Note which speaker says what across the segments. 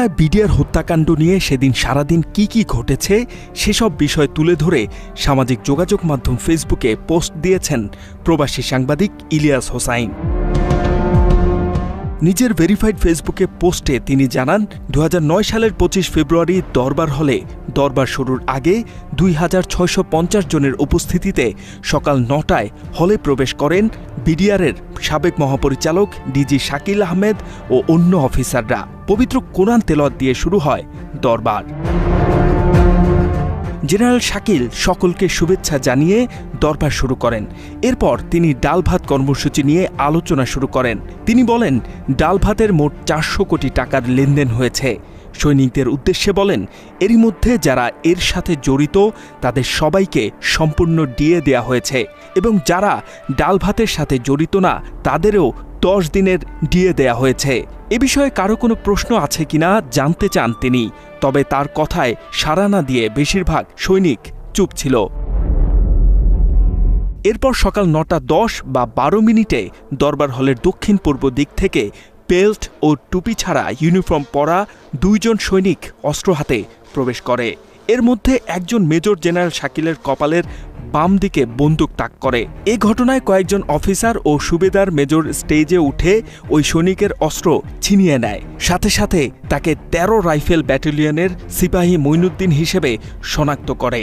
Speaker 1: ঘটনায় বিডিআর হত্যাকাণ্ড নিয়ে সেদিন সারাদিন কি কি ঘটেছে, সেসব বিষয় তুলে ধরে সামাজিক যোগাযোগ মাধ্যম ফেসবুকে পোস্ট দিয়েছেন প্রবাসী সাংবাদিক ইলিয়াস হোসাইন। নিজের ভেরিফাইড ফেসবুকে পোস্টে তিনি জানান দু হাজার নয় সালের পঁচিশ ফেব্রুয়ারি দরবার হলে, দরবার শুরুর আগে দুই হাজার ছয়শো পঞ্চাশ জনের উপস্থিতিতে সকাল নটায় হলে প্রবেশ করেন বিডিআরের সাবেক মহাপরিচালক ডিজি শাকিল আহমেদ ও অন্য অফিসাররা পবিত্র কোরআন তেলত দিয়ে শুরু হয় দরবার। জেনারেল শাকিল সকলকে শুভেচ্ছা জানিয়ে দরবার শুরু করেন। এরপর তিনি ডাল ভাত কর্মসূচি নিয়ে আলোচনা শুরু করেন। তিনি বলেন, ডাল ভাতের মোট চারশো কোটি টাকার লেনদেন হয়েছে। সৈনিকদের উদ্দেশ্যে বলেন, এরই মধ্যে যারা এর সাথে জড়িত, তাদের সবাইকে সম্পূর্ণ ডিএ দেয়া হয়েছে এবং যারা ডাল ভাতের সাথে জড়িত না, তাদেরও দশ দিনের ডিএ দেয়া হয়েছে। এ বিষয়ে কারও কোনো প্রশ্ন আছে কিনা জানতে চান তিনি, তবে তার কথায় সাড়া না দিয়ে বেশিরভাগ সৈনিক চুপ ছিল। এরপর সকাল নটা দশ বা বারো মিনিটে দরবার হলের দক্ষিণ পূর্ব দিক থেকে বেল্ট ও টুপি ছাড়া ইউনিফর্ম পরা দুইজন সৈনিক অস্ত্র হাতে প্রবেশ করে। এর মধ্যে একজন মেজর জেনারেল শাকিলের কপালের বাম দিকে বন্দুক তাক করে। এ ঘটনায় কয়েকজন অফিসার ও সুবেদার মেজর স্টেজে উঠে ওই সৈনিকের অস্ত্র ছিনিয়ে নেয়। সাথে সাথে তাকে তেরো রাইফেল ব্যাটালিয়নের সিপাহী মইনুদ্দিন হিসেবে শনাক্ত করে।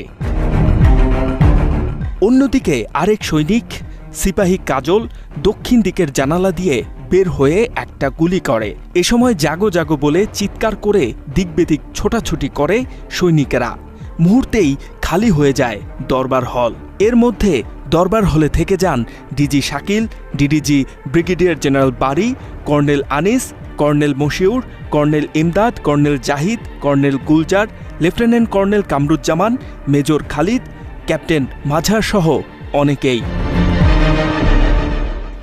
Speaker 1: অন্যদিকে আরেক সৈনিক, সিপাহী কাজল, দক্ষিণ দিকের জানালা দিয়ে বের হয়ে একটা গুলি করে। এ সময় জাগো জাগো বলে চিৎকার করে দিকবেদিক ছোটাছুটি করে সৈনিকেরা। মুহূর্তেই খালি হয়ে যায় দরবার হল। এর মধ্যে দরবার হলে থেকে যান D G Shakil, D D G brigadier general Bari, colonel Anis, colonel Moshiur, colonel Imdad, colonel Zahid, colonel Gulzar, lieutenant colonel Kamruzzaman, major Khalid, captain Mazhar সহ অনেকেই।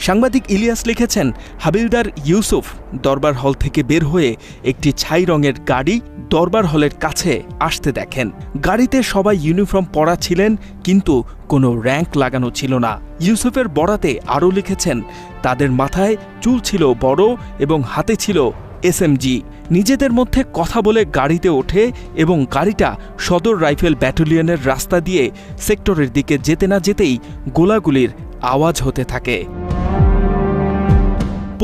Speaker 1: সাংবাদিক ইলিয়াস লিখেছেন, হাবিলদার ইউসুফ দরবার হল থেকে বের হয়ে একটি ছাই রঙের গাড়ি দরবার হলের কাছে আসতে দেখেন। গাড়িতে সবাই ইউনিফর্ম পরা ছিলেন, কিন্তু কোনো র্যাঙ্ক লাগানো ছিল না। ইউসুফের বরাতে আরও লিখেছেন, তাদের মাথায় চুল ছিল বড় এবং হাতে ছিল এসএমজি নিজেদের মধ্যে কথা বলে গাড়িতে ওঠে এবং গাড়িটা সদর রাইফেল ব্যাটালিয়নের রাস্তা দিয়ে সেক্টরের দিকে যেতে না যেতেই গোলাগুলির আওয়াজ হতে থাকে।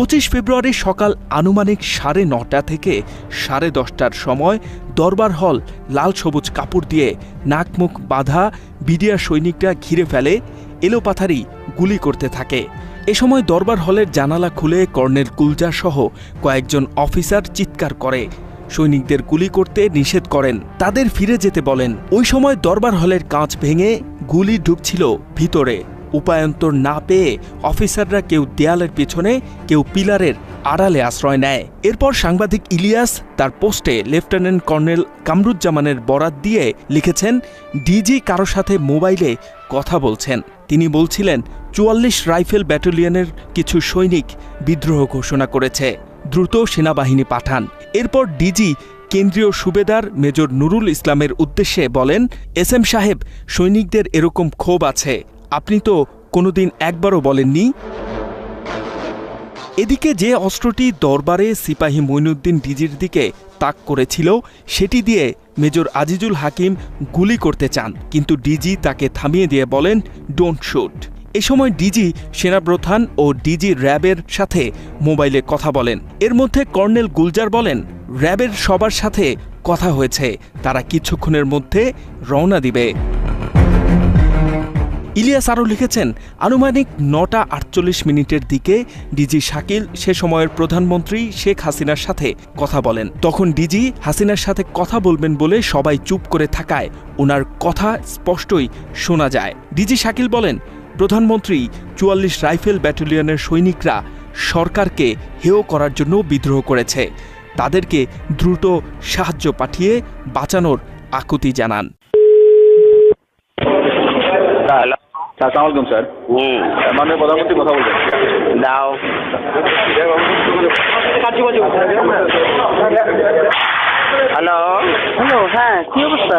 Speaker 1: পঁচিশ ফেব্রুয়ারি সকাল আনুমানিক সাড়ে নটা থেকে সাড়ে দশটার সময় দরবার হল লাল সবুজ কাপড় দিয়ে নাক মুখ বাঁধা বিডিআর সৈনিকরা ঘিরে ফেলে এলোপাথারি গুলি করতে থাকে। এ সময় দরবার হলের জানালা খুলে কর্নেল কুলজা সহ কয়েকজন অফিসার চিৎকার করে। সৈনিকদের গুলি করতে নিষেধ করেন। তাদের ফিরে যেতে বলেন। ওই সময় দরবার হলের কাঁচ ভেঙে গুলি ঢুকছিল ভিতরে। উপায়ন্তর না পেয়ে অফিসাররা কেউ দেয়ালের পিছনে, কেউ পিলারের আড়ালে আশ্রয় নেয়। এরপর সাংবাদিক ইলিয়াস তার পোস্টে লেফটেন্যান্ট কর্নেল কামরুজ্জামানের বরাত দিয়ে লিখেছেন, ডিজি কারও সাথে মোবাইলে কথা বলছেন। তিনি বলছিলেন, চুয়াল্লিশ রাইফেল ব্যাটালিয়নের কিছু সৈনিক বিদ্রোহ ঘোষণা করেছে। দ্রুত সেনাবাহিনী পাঠান। এরপর ডিজি কেন্দ্রীয় সুবেদার মেজর নুরুল ইসলামের উদ্দেশ্যে বলেন, এস এম সাহেব, সৈনিকদের এরকম ক্ষোভ আছে। আপনি তো কোনোদিন একবারও বলেননি? এদিকে যে অস্ত্রটি দরবারে সিপাহী মইনুদ্দিন ডিজির দিকে তাক করেছিল, সেটি দিয়ে মেজর আজিজুল হাকিম গুলি করতে চান, কিন্তু ডিজি তাকে থামিয়ে দিয়ে বলেন ডোন্ট শুট এ সময় ডিজি সেনাপ্রধান ও ডিজি র্যাবের সাথে মোবাইলে কথা বলেন। এর মধ্যে কর্নেল গুলজার বলেন, র্যাবের সবার সাথে কথা হয়েছে, তারা কিছুক্ষণের মধ্যে রওনা দিবে। ইলিয়াস আরও লিখেছেন, আনুমানিক নটা আটচল্লিশ মিনিটের দিকে ডিজি শাকিল সে সময়ের প্রধানমন্ত্রী শেখ হাসিনার সাথে কথা বলেন। তখন ডিজি হাসিনার সাথে কথা বলবেন বলে সবাই চুপ করে থাকায় ওনার কথা স্পষ্টই শোনা যায়। ডিজি শাকিল বলেন, প্রধানমন্ত্রী, চুয়াল্লিশ রাইফেল ব্যাটালিয়নের সৈনিকরা সরকারকে হেয় করার জন্য বিদ্রোহ করেছে। তাদেরকে দ্রুত সাহায্য পাঠিয়ে বাঁচানোর আকুতি জানান।
Speaker 2: হ্যালো।
Speaker 3: আসসালামু আলাইকুম স্যার।
Speaker 2: হুম।
Speaker 3: মাননীয় প্রধানমন্ত্রী কথা বলছেন।
Speaker 2: দাও। হ্যালো।
Speaker 4: হ্যালো হ্যাঁ কি অবস্থা?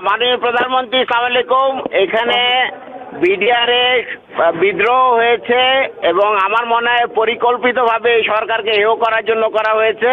Speaker 2: মাননীয় প্রধানমন্ত্রী সালাম আলাইকুম। এখানে বিডিআরে বিদ্রোহ হয়েছে এবং আমার মনে হয় পরিকল্পিতভাবে এই সরকারকে হেয় করার জন্য করা হয়েছে।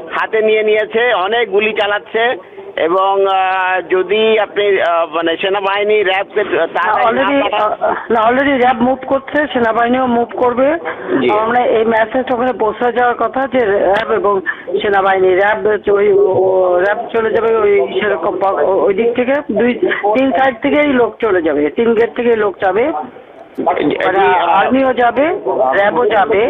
Speaker 2: হাতে নিয়ে নিয়েছে অনেক গুলি চালাচ্ছে এবং যদি আপনি মানে সেনাবাহিনী র্যাবকে না
Speaker 4: অলরেডি না অলরেডি র্যাব মুভ করছে সেনাবাহিনীও মুভ করবে। আমরা এই মেসেজ ওখানে পৌঁছে যাওয়ার কথা যে র্যাব এবং সেনাবাহিনী র্যাব ওই র্যাব চলে যাবে ওই সেরকম ওই দিক থেকে। দুই তিন সাইড থেকেই লোক চলে যাবে তিন গেট থেকেই লোক যাবে। আর্মিও যাবে র্যাবও যাবে।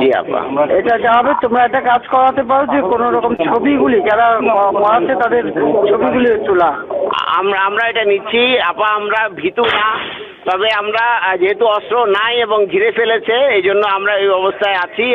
Speaker 2: জি আপা।
Speaker 4: এটা যা তোমরা একটা কাজ করাতে পারো যে কোনো রকম ছবিগুলি যারা মারাচ্ছে তাদের ছবিগুলি তোলা।
Speaker 2: আমরা আমরা এটা নিচ্ছি। আপা আমরা ভীতু না। তবে আমরা যেহেতু অস্ত্র নাই এবং ঘিরে ফেলেছে এই জন্য আমরা এই অবস্থায় আছি।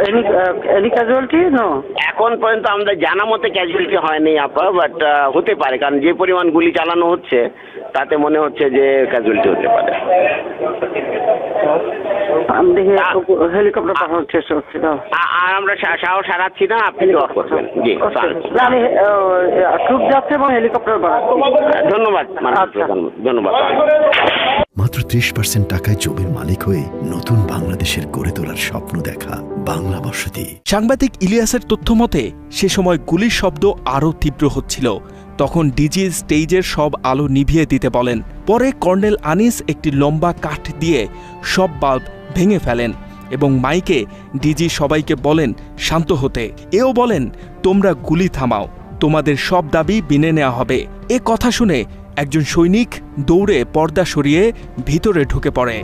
Speaker 4: any any casualty no
Speaker 2: এখন পর্যন্ত আমাদের জানা মতে ক্যাজুয়ালিটি হয়নি আপা বাট হতে পারে কারণ যে পরিমাণ গুলি চালানো হচ্ছে তাতে মনে হচ্ছে যে ক্যাজুয়ালিটি হতে পারে।
Speaker 4: দেখি হেলিকপ্টার পাঠানোর চেষ্টা করছি
Speaker 2: আর আমরা সা- সাহস হারাচ্ছি না আপনি দোয়া করবেন। জি
Speaker 4: আমি ট্রুপ যাচ্ছে এবং হেলিকপ্টার
Speaker 2: ধন্যবাদ
Speaker 4: আচ্ছা।
Speaker 2: ধন্যবাদ।
Speaker 5: মাত্র ত্রিশ পার্সেন্ট টাকায় জমির মালিক হয়ে নতুন বাংলাদেশের গড়ে তোলার স্বপ্ন দেখা বাংলা বসতি।
Speaker 1: সাংবাদিক ইলিয়াসের তথ্য মতে সে সময় গুলির শব্দ আরও তীব্র হচ্ছিল। তখন ডিজি স্টেজের সব আলো নিভিয়ে দিতে বলেন। পরে কর্নেল আনিস একটি লম্বা কাঠ দিয়ে সব বাল্ব ভেঙে ফেলেন এবং মাইকে ডিজি সবাইকে বলেন, শান্ত হতে। এও বলেন, তোমরা গুলি থামাও। তোমাদের সব দাবি মেনে নেওয়া হবে। এ কথা শুনে একজন সৈনিক দৌড়ে পর্দা সরিয়ে ভিতরে ঢুকে পড়ে।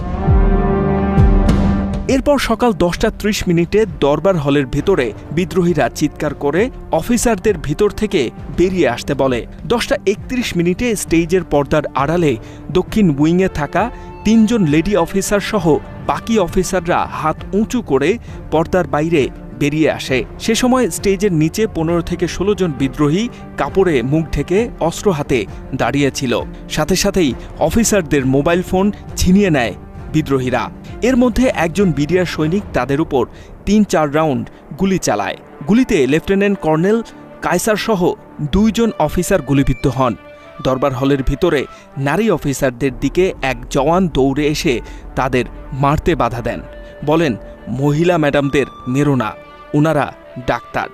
Speaker 1: এরপর সকাল দশটা ত্রিশ মিনিটে দরবার হলের ভেতরে বিদ্রোহীরা চিৎকার করে অফিসারদের ভিতর থেকে বেরিয়ে আসতে বলে। দশটা একত্রিশ মিনিটে স্টেজের পর্দার আড়ালে দক্ষিণ উইংয়ে থাকা তিনজন লেডি অফিসার সহ বাকি অফিসাররা হাত উঁচু করে পর্দার বাইরে বেরিয়ে আসে। সে সময় স্টেজের নিচে পনেরো থেকে ষোলো জন বিদ্রোহী কাপড়ে মুখ ঢেকে অস্ত্র হাতে দাঁড়িয়েছিল সাথে সাথেই অফিসারদের মোবাইল ফোন ছিনিয়ে নেয় বিদ্রোহীরা। এর মধ্যে একজন বিডিআর সৈনিক তাদের উপর তিন চার রাউন্ড গুলি চালায়। গুলিতে লেফটেন্যান্ট কর্নেল কায়সার সহ দুইজন অফিসার গুলিবিদ্ধ হন। দরবার হলের ভিতরে নারী অফিসারদের দিকে এক জওয়ান দৌড়ে এসে তাদের মারতে বাধা দেন। বলেন, মহিলা ম্যাডামদের মেরো না ওনারা ডাক্তার।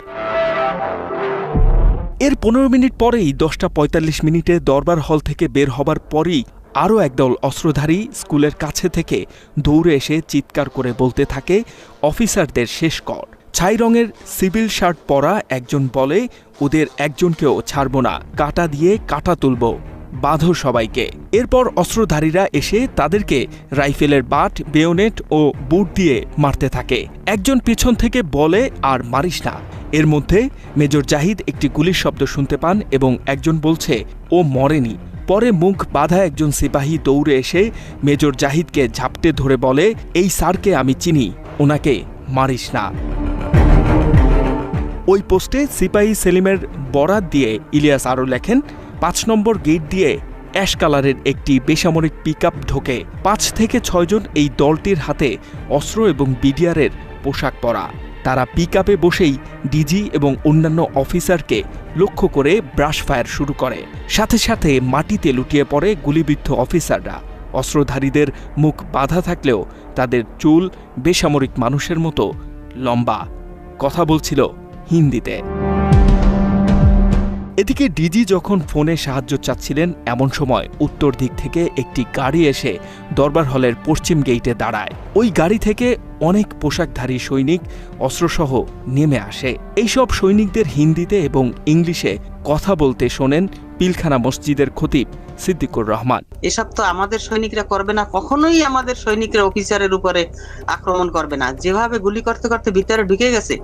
Speaker 1: এর পনেরো মিনিট পরেই দশটা পঁয়তাল্লিশ মিনিটে দরবার হল থেকে বের হবার পরই আরও একদল অস্ত্রধারী স্কুলের কাছে থেকে দৌড়ে এসে চিৎকার করে বলতে থাকে, অফিসারদের শেষ কর। ছাই রঙের সিভিল শার্ট পরা একজন বলে, ওদের একজনকেও ছাড়ব না। কাটা দিয়ে কাটা তুলব। বাঁধো সবাইকে। এরপর অস্ত্রধারীরা এসে তাদেরকে রাইফেলের বাট, বেয়োনেট ও বুট দিয়ে মারতে থাকে। একজন পিছন থেকে বলে, আর মারিস না। এর মধ্যে মেজর জাহিদ একটি গুলির শব্দ শুনতে পান এবং একজন বলছে, ও মরেনি। পরে মুখ বাঁধা একজন সিপাহী দৌড়ে এসে মেজর জাহিদকে ঝাপটে ধরে বলে, এই স্যারকে আমি চিনি, ওনাকে মারিস না। ওই পোস্টে সিপাহী সেলিমের বরাত দিয়ে ইলিয়াস আরও লেখেন, পাঁচ নম্বর গেট দিয়ে অ্যাশ কালারের একটি বেসামরিক পিকআপ ঢোকে। পাঁচ থেকে ছয়জন এই দলটির হাতে অস্ত্র এবং বিডিআরের পোশাক পরা। তারা পিক বসেই ডিজি এবং অন্যান্য অফিসারকে লক্ষ্য করে ব্রাশ ফায়ার শুরু করে। সাথে সাথে মাটিতে লুটিয়ে পড়ে গুলিবিদ্ধ অফিসাররা। অস্ত্রধারীদের মুখ বাধা থাকলেও তাদের চুল বেসামরিক মানুষের মতো লম্বা। কথা বলছিল হিন্দিতে। এদিকে ডিজি যখন ফোনে সাহায্য চাচ্ছিলেন এমন সময় উত্তর দিক থেকে একটি গাড়ি এসে দরবার হলের পশ্চিম গেইটে দাঁড়ায়। ওই গাড়ি থেকে অনেক পোশাকধারী সৈনিক অস্ত্রসহ নেমে আসে। এইসব সৈনিকদের হিন্দিতে এবং ইংলিশে কথা বলতে শোনেন পিলখানা মসজিদের খতিব সিদ্দিকুর রহমান।
Speaker 6: এসব তো আমাদের সৈনিকরা করবে না, কখনোই আমাদের সৈনিকরা অফিসারের উপরে আক্রমণ করবে না। যেভাবে গুলি করতে করতে ভিতরে ঢুকে গেছে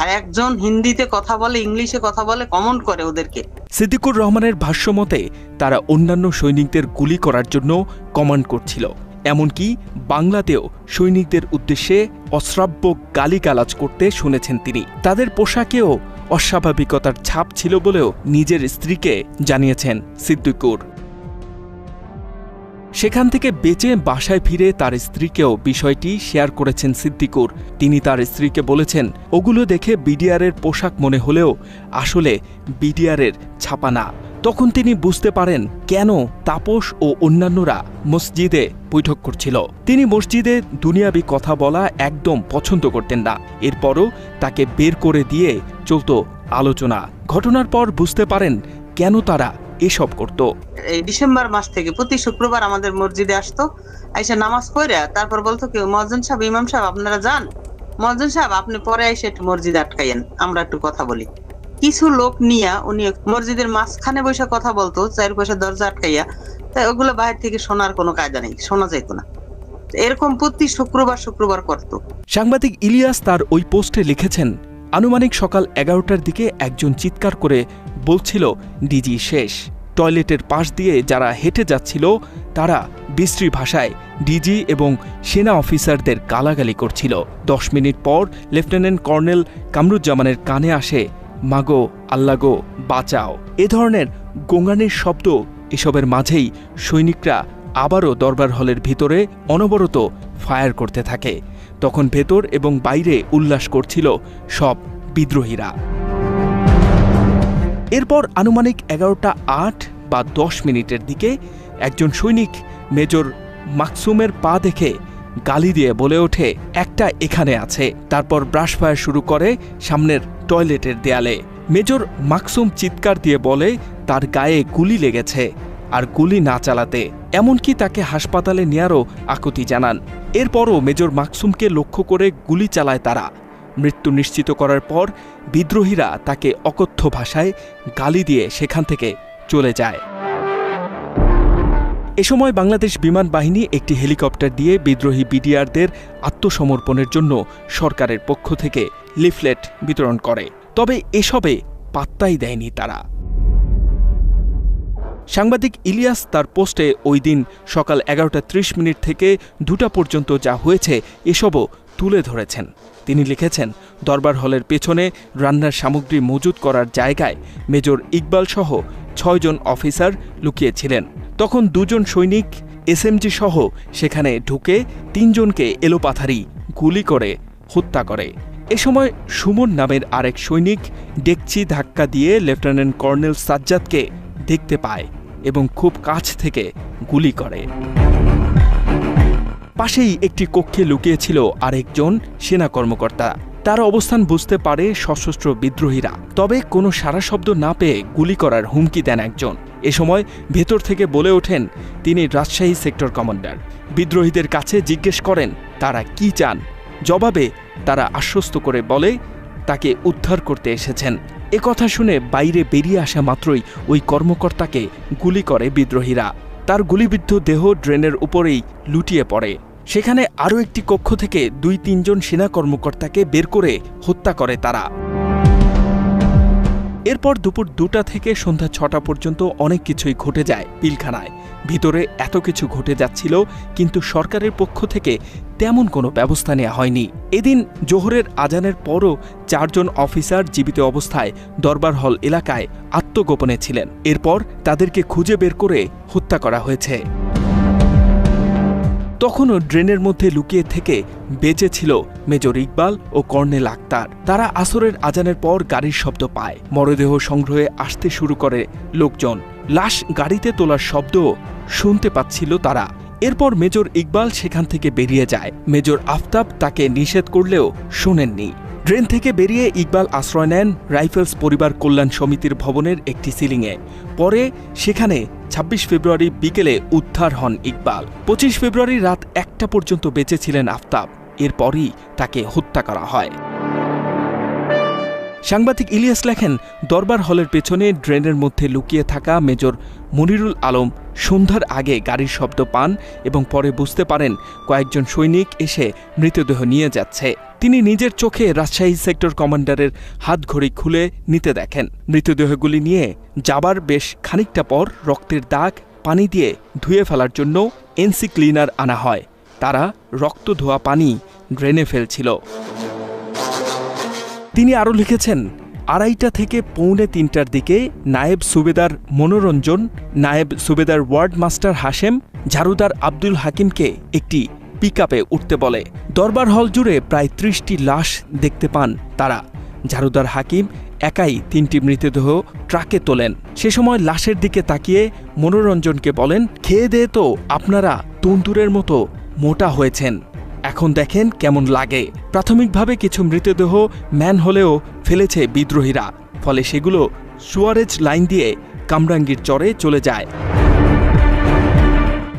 Speaker 6: আর একজন হিন্দিতে কথা বলে, ইংলিশে কথা বলে, কমন করে ওদেরকে।
Speaker 1: সিদ্দিকুর রহমানের ভাষ্যমতে তারা অন্যান্য সৈনিকদের গুলি করার জন্য কমান্ড করছিল। এমনকি বাংলাতেও সৈনিকদের উদ্দেশ্যে অশ্রাব্য গালিগালাজ করতে শুনেছেন তিনি। তাদের পোশাকেও অস্বাভাবিকতার ছাপ ছিল বলেও নিজের স্ত্রীকে জানিয়েছেন সিদ্দিকুর। সেখান থেকে বেঁচে বাসায় ফিরে তার স্ত্রীকেও বিষয়টি শেয়ার করেছেন সিদ্দিকুর। তিনি তার স্ত্রীকে বলেছেন, ওগুলো দেখে বিডিআরের পোশাক মনে হলেও আসলে বিডিআরের ছাপা না। তখন তিনি বুঝতে পারেন কেন তাপস ও অন্যান্যরা মসজিদে বৈঠক করছিল। তিনি মসজিদে দুনিয়াবি কথা বলা একদম পছন্দ করতেন না। এরপরও তাকে বের করে দিয়ে চলত আলোচনা। ঘটনার পর বুঝতে পারেন কেন তারা এসব করত।
Speaker 6: এই ডিসেম্বর মাস থেকে প্রতি শুক্রবার আমাদের মসজিদে আসতো। আইসা নামাজ পড়ে তারপর বলতো কি মহাজন সাহেব ইমাম সাহেব আপনারা যান? মহাজন সাহেব আপনি পরে এসে একটু মসজিদ আটকাইয়েন আমরা একটু কথা বলি। কিছু লোক নিয়া উনি মসজিদের মাঝখানে বসে কথা বলতো চার পাশে দরজা আটকাইয়া। তাই ওগুলো বাইরে থেকে শোনার কোনো কায়দা নেই শোনা যেত না। এরকম প্রতি শুক্রবার শুক্রবার করতো।
Speaker 1: সাংবাদিক ইলিয়াস তার ওই পোস্টে লিখেছেন আনুমানিক সকাল এগারোটার দিকে একজন চিৎকার করে বলছিল, ডিজি শেষ। টয়লেটের পাশ দিয়ে যারা হেঁটে যাচ্ছিল, তারা বিশ্রী ভাষায় ডিজি এবং সেনা অফিসারদের গালাগালি করছিল। দশ মিনিট পর লেফটেন্যান্ট কর্নেল কামরুজ্জামানের কানে আসে, মাগো আল্লাগো বাঁচাও। এ ধরনের গোঙ্গানির শব্দ এসবের মাঝেই সৈনিকরা আবারও দরবার হলের ভিতরে অনবরত ফায়ার করতে থাকে। তখন ভেতর এবং বাইরে উল্লাস করছিল সব বিদ্রোহীরা। এরপর আনুমানিক এগারোটা আট বা দশ মিনিটের দিকে একজন সৈনিক মেজর মাকসুমের পা দেখে গালি দিয়ে বলে ওঠে, একটা এখানে আছে। তারপর ব্রাশ ফায়ার শুরু করে সামনের টয়লেটের দেয়ালে। মেজর মাকসুম চিৎকার দিয়ে বলে, তার গায়ে গুলি লেগেছে। আর গুলি না চালাতে, এমনকি তাকে হাসপাতালে নেয়ারও আকুতি জানান। এরপরও মেজর মাকসুমকে লক্ষ্য করে গুলি চালায় তারা। মৃত্যু নিশ্চিত করার পর বিদ্রোহীরা তাকে অকথ্য ভাষায় গালি দিয়ে সেখান থেকে চলে যায়। এ সময় বাংলাদেশ বিমান বাহিনী একটি হেলিকপ্টার দিয়ে বিদ্রোহী বিডিআরদের আত্মসমর্পণের জন্য সরকারের পক্ষ থেকে লিফলেট বিতরণ করে। তবে এসবে পাত্তাই দেয়নি তারা। সাংবাদিক ইলিয়াস তার পোস্টে ওই দিন সকাল এগারোটা ত্রিশ মিনিট থেকে দুটা পর্যন্ত যা হয়েছে এসবও তুলে ধরেছেন। তিনি লিখেছেন, দরবার হলের পেছনে রান্নার সামগ্রী মজুত করার জায়গায় মেজর ইকবাল সহ ছয়জন অফিসার লুকিয়েছিলেন। তখন দুজন সৈনিক এসএমজি সহ সেখানে ঢুকে তিনজনকে এলোপাথারি গুলি করে হত্যা করে। এ সময় সুমন নামের আরেক সৈনিক ডেকচি ধাক্কা দিয়ে লেফটেন্যান্ট কর্নেল সাজ্জাদকে দেখতে পায় এবং খুব কাছ থেকে গুলি করে। পাশেই একটি কক্ষে লুকিয়েছিল আরেকজন সেনা কর্মকর্তা। তার অবস্থান বুঝতে পারে সশস্ত্র বিদ্রোহীরা। তবে কোনো সারা শব্দ না পেয়ে গুলি করার হুমকি দেন একজন। এ সময় ভেতর থেকে বলে ওঠেন, তিনি রাজশাহী সেক্টর কমান্ডার। বিদ্রোহীদের কাছে জিজ্ঞেস করেন, তারা কি চান? জবাবে তারা আশ্বস্ত করে বলে তাকে উদ্ধার করতে এসেছেন। এ কথা শুনে বাইরে বেরিয়ে আসা মাত্রই ওই কর্মকর্তাকে গুলি করে বিদ্রোহীরা। তার গুলিবিদ্ধ দেহ ড্রেনের উপরেই লুটিয়ে পড়ে। সেখানে আরও একটি কক্ষ থেকে দুই তিনজন সেনা কর্মকর্তাকে বের করে হত্যা করে তারা। এরপর দুপুর দুটা থেকে সন্ধ্যা ছটা পর্যন্ত অনেক কিছুই ঘটে যায় পিলখানায়। ভিতরে এত কিছু ঘটে যাচ্ছিল, কিন্তু সরকারের পক্ষ থেকে তেমন কোনো ব্যবস্থা নেওয়া হয়নি। এদিন জোহরের আজানের পরও চারজন অফিসার জীবিত অবস্থায় দরবার হল এলাকায় আত্মগোপনে ছিলেন। এরপর তাদেরকে খুঁজে বের করে হত্যা করা হয়েছে। তখনও ড্রেনের মধ্যে লুকিয়ে থেকে বেঁচে ছিল মেজর ইকবাল ও কর্নেল আক্তার। তারা আসরের আজানের পর গাড়ির শব্দ পায়। মরদেহ সংগ্রহে আসতে শুরু করে লোকজন। লাশ গাড়িতে তোলার শব্দ শুনতে পাচ্ছিল তারা। এরপর মেজর ইকবাল সেখান থেকে বেরিয়ে যায়। মেজর আফতাব তাকে নিষেধ করলেও শোনেননি। ড্রেন থেকে বেরিয়ে ইকবাল আশ্রয় নেন রাইফেলস পরিবার কল্যাণ সমিতির ভবনের একটি সিলিংয়ে। পরে সেখানে ২৬ ফেব্রুয়ারি বিকেলে উদ্ধার হন ইকবাল। পঁচিশ ফেব্রুয়ারি রাত একটা পর্যন্ত বেঁচে ছিলেন আফতাব। এরপরই তাকে হত্যা করা হয়। সাংবাদিক ইলিয়াস লেখেন, দরবার হলের পেছনে ড্রেনের মধ্যে লুকিয়ে থাকা মেজর মনিরুল আলম সন্ধ্যার আগে গাড়ির শব্দ পান এবং পরে বুঝতে পারেন কয়েকজন সৈনিক এসে মৃতদেহ নিয়ে যাচ্ছে। তিনি নিজের চোখে রাজশাহী সেক্টর কমান্ডারের হাতঘড়ি খুলে নিতে দেখেন। মৃতদেহগুলি নিয়ে যাবার বেশ খানিকটা পর রক্তের দাগ পানি দিয়ে ধুয়ে ফেলার জন্য এনসি ক্লিনার আনা হয়। তারা রক্ত ধোয়া পানি ড্রেনে ফেলছিল। তিনি আরও লিখেছেন, আড়াইটা থেকে পৌনে তিনটার দিকে নায়েব সুবেদার মনোরঞ্জন, নায়েব সুবেদার ওয়ার্ড মাস্টার হাশেম, ঝাড়ুদার আব্দুল হাকিমকে একটি পিকআপে উঠতে বলে। দরবার হল জুড়ে প্রায় ত্রিশটি লাশ দেখতে পান তারা। ঝাড়ুদার হাকিম একাই তিনটি মৃতদেহ ট্রাকে তোলেন। সে সময় লাশের দিকে তাকিয়ে মনোরঞ্জনকে বলেন, খেয়ে দে তো, আপনারা তন্দুরের মতো মোটা হয়েছেন। এখন দেখেন কেমন লাগে। প্রাথমিকভাবে কিছু মৃতদেহ ম্যান হলেও ফেলেছে বিদ্রোহীরা, ফলে সেগুলো সুয়ারেজ লাইন দিয়ে কামরাঙ্গীর চরে চলে যায়।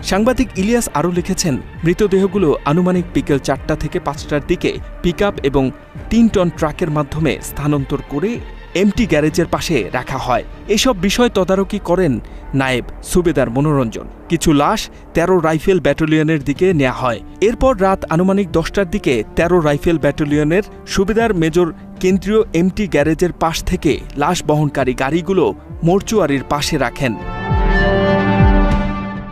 Speaker 1: সাংবাদিক ইলিয়াস আরও লিখেছেন, মৃতদেহগুলো আনুমানিক বিকেল চারটা থেকে পাঁচটার দিকে পিক এবং তিন টন ট্রাকের মাধ্যমে স্থানান্তর করে এমটি গ্যারেজের পাশে রাখা হয়। এসব বিষয় তদারকি করেন নায়েব সুবেদার মনোরঞ্জন। কিছু লাশ তেরো রাইফেল ব্যাটালিয়নের দিকে নেওয়া হয়। এরপর রাত আনুমানিক দশটার দিকে তেরো রাইফেল ব্যাটালিয়নের সুবেদার মেজর কেন্দ্রীয় এমটি গ্যারেজের পাশ থেকে লাশ বহনকারী গাড়িগুলো মর্চুয়ারির পাশে রাখেন।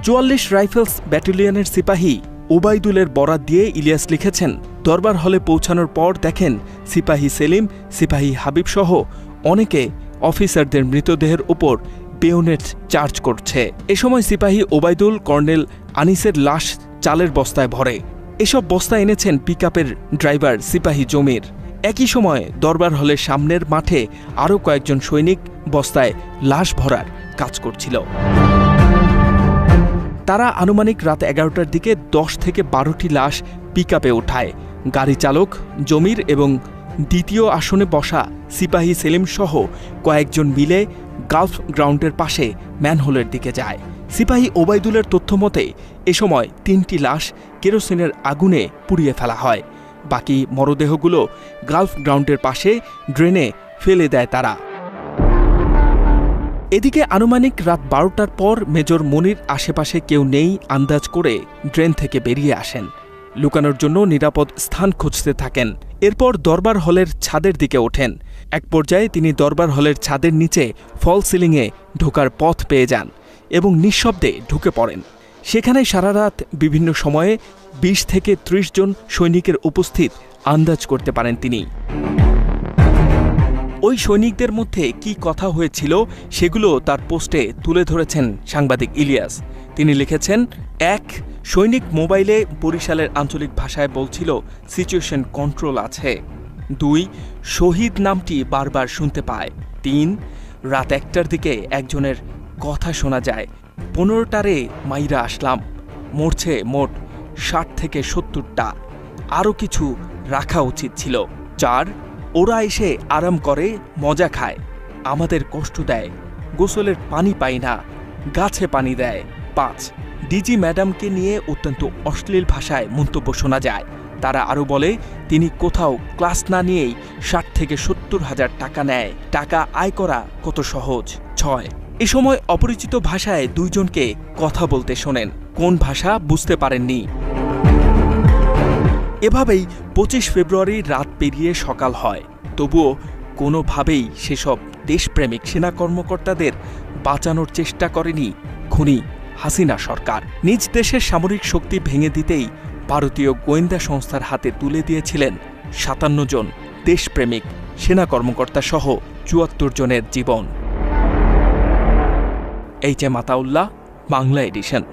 Speaker 1: চুয়াল্লিশ রাইফেলস ব্যাটালিয়নের সিপাহী ওবায়দুলের বরাত দিয়ে ইলিয়াস লিখেছেন, দরবার হলে পৌঁছানোর পর দেখেন সিপাহী সেলিম, সিপাহী হাবিব সহ অনেকে অফিসারদের মৃতদেহের উপর বেওনেট চার্জ করছে। এ সময় সিপাহী ওবায়দুল কর্নেল আনিসের লাশ চালের বস্তায় ভরে। এসব বস্তা এনেছেন পিকআপের ড্রাইভার সিপাহী জমির। একই সময় দরবার হলের সামনের মাঠে আরও কয়েকজন সৈনিক বস্তায় লাশ ভরার কাজ করছিল। তারা আনুমানিক রাত এগারোটার দিকে দশ থেকে বারোটি লাশ পিকআপে ওঠায়। গাড়ি চালক, জমির এবং দ্বিতীয় আসনে বসা সিপাহী সেলিম সহ কয়েকজন মিলে গালফ গ্রাউন্ডের পাশে ম্যানহোলের দিকে যায়। সিপাহী ওবায়দুলের তথ্যমতে এ সময় তিনটি লাশ কেরোসিনের আগুনে পুড়িয়ে ফেলা হয়। বাকি মরদেহগুলো গালফ গ্রাউন্ডের পাশে ড্রেনে ফেলে দেয় তারা। এদিকে আনুমানিক রাত বারোটার পর মেজর মনির আশেপাশে কেউ নেই আন্দাজ করে ড্রেন থেকে বেরিয়ে আসেন। লুকানোর জন্য নিরাপদ স্থান খুঁজতে থাকেন। এরপর দরবার হলের ছাদের দিকে ওঠেন। এক পর্যায়ে তিনি দরবার হলের ছাদের নিচে ফল সিলিংয়ে ঢোকার পথ পেয়ে যান এবং নিঃশব্দে ঢুকে পড়েন। সেখানে সারা রাত বিভিন্ন সময়ে বিশ থেকে ত্রিশ জন সৈনিকের উপস্থিত আন্দাজ করতে পারেন তিনি। ওই সৈনিকদের মধ্যে কি কথা হয়েছিল সেগুলো তার পোস্টে তুলে ধরেছেন সাংবাদিক ইলিয়াস। তিনি লিখেছেন, এক সৈনিক মোবাইলে বরিশালের আঞ্চলিক ভাষায় বলছিল, সিচুয়েশন কন্ট্রোল আছে। দুই, শহীদ নামটি বারবার শুনতে পায়। তিন, রাত একটার দিকে একজনের কথা শোনা যায়। পনেরোটারে মাইরা আসলাম। মরছে মোট ষাট থেকে সত্তরটা। আরও কিছু রাখা উচিত ছিল। চার, ওরা এসে আরাম করে, মজা খায়। আমাদের কষ্ট দেয়। গোসলের পানি পাই না, গাছে পানি দেয়। পাঁচ ডিজি ম্যাডামকে নিয়ে অত্যন্ত অশ্লীল ভাষায় মন্তব্য শোনা যায়। তারা আরও বলে, তিনি কোথাও ক্লাস না নিয়েই ষাট থেকে সত্তর হাজার টাকা নেয়। টাকা আয় করা কত সহজ? ছয়। এ সময় অপরিচিত ভাষায় দুইজনকে কথা বলতে শোনেন। কোন ভাষা বুঝতে পারেননি। এভাবেই পঁচিশ ফেব্রুয়ারি রাত পেরিয়ে সকাল হয়। তবুও কোনোভাবেই সেসব দেশপ্রেমিক সেনা কর্মকর্তাদের বাঁচানোর চেষ্টা করেনি খুনি হাসিনা সরকার। নিজ দেশের সামরিক শক্তি ভেঙে দিতেই ভারতীয় গোয়েন্দা সংস্থার হাতে তুলে দিয়েছিলেন সাতান্ন জন দেশপ্রেমিক, সেনা কর্মকর্তা সহ চুয়াত্তর জনের জীবন। H A Mataullah Bangla edition.